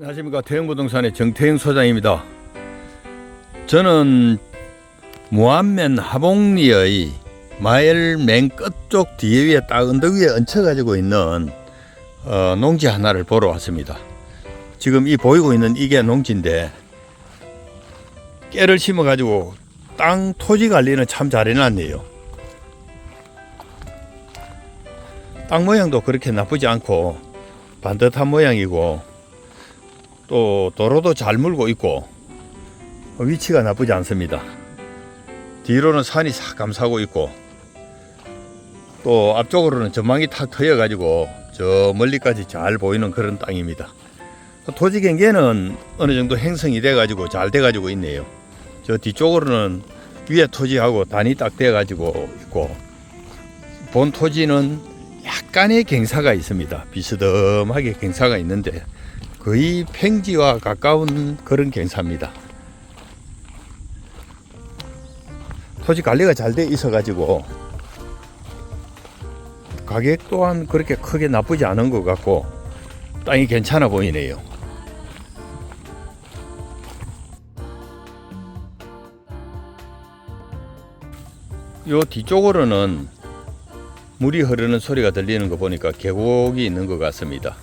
안녕하십니까 태영부동산의 정태영 소장입니다. 저는 무안면 하봉리의 마을 맨 끝쪽 뒤에 위에 딱 언덕 위에 얹혀 가지고 있는 어, 농지 하나를 보러 왔습니다. 지금 이 보이고 있는 이게 농지인데 깨를 심어 가지고 땅 토지 관리는 참 잘해놨네요. 땅 모양도 그렇게 나쁘지 않고 반듯한 모양이고 또 도로도 잘 물고 있고 위치가 나쁘지 않습니다. 뒤로는 산이 싹 감싸고 있고 또 앞쪽으로는 전망이 탁 트여 가지고 저 멀리까지 잘 보이는 그런 땅입니다. 토지 경계는 어느 정도 형성이 돼 가지고 잘 돼 가지고 있네요. 저 뒤쪽으로는 위에 토지하고 단이 딱 돼 가지고 있고 본 토지는 약간의 경사가 있습니다. 비스듬하게 경사가 있는데 거의 팽지와 가까운 그런 경사입니다. 토지 관리가 잘 돼 있어 가지고 가격 또한 그렇게 크게 나쁘지 않은 것 같고 땅이 괜찮아 보이네요. 요 뒤쪽으로는 물이 흐르는 소리가 들리는 거 보니까 계곡이 있는 것 같습니다.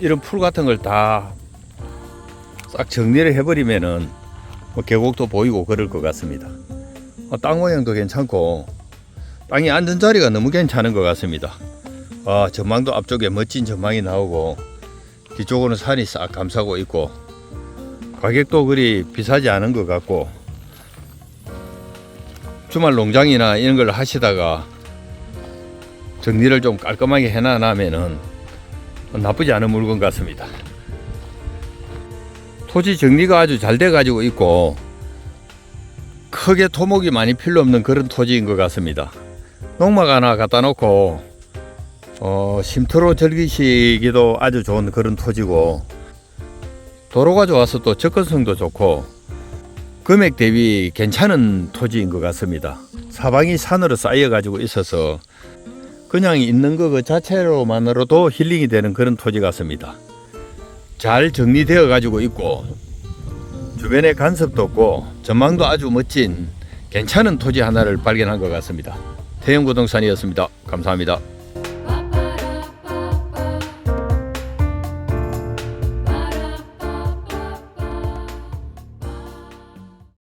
이런 풀 같은 걸 다 싹 정리를 해버리면은 뭐 계곡도 보이고 그럴 것 같습니다. 어, 땅 모양도 괜찮고 땅이 앉은 자리가 너무 괜찮은 것 같습니다. 아, 전망도 앞쪽에 멋진 전망이 나오고 뒤쪽으로는 산이 싹 감싸고 있고 가격도 그리 비싸지 않은 것 같고 주말 농장이나 이런 걸 하시다가 정리를 좀 깔끔하게 해놔나면은 나쁘지 않은 물건 같습니다. 토지 정리가 아주 잘 돼 가지고 있고 크게 토목이 많이 필요 없는 그런 토지인 것 같습니다. 농막 하나 갖다 놓고 어, 쉼터로 즐기시기도 아주 좋은 그런 토지고 도로가 좋아서 또 접근성도 좋고 금액 대비 괜찮은 토지인 것 같습니다. 사방이 산으로 쌓여 가지고 있어서 그냥 있는 것 그 자체로만으로도 힐링이 되는 그런 토지 같습니다. 잘 정리되어 가지고 있고 주변에 간섭도 없고 전망도 아주 멋진 괜찮은 토지 하나를 발견한 것 같습니다. 태영부동산이었습니다. 감사합니다.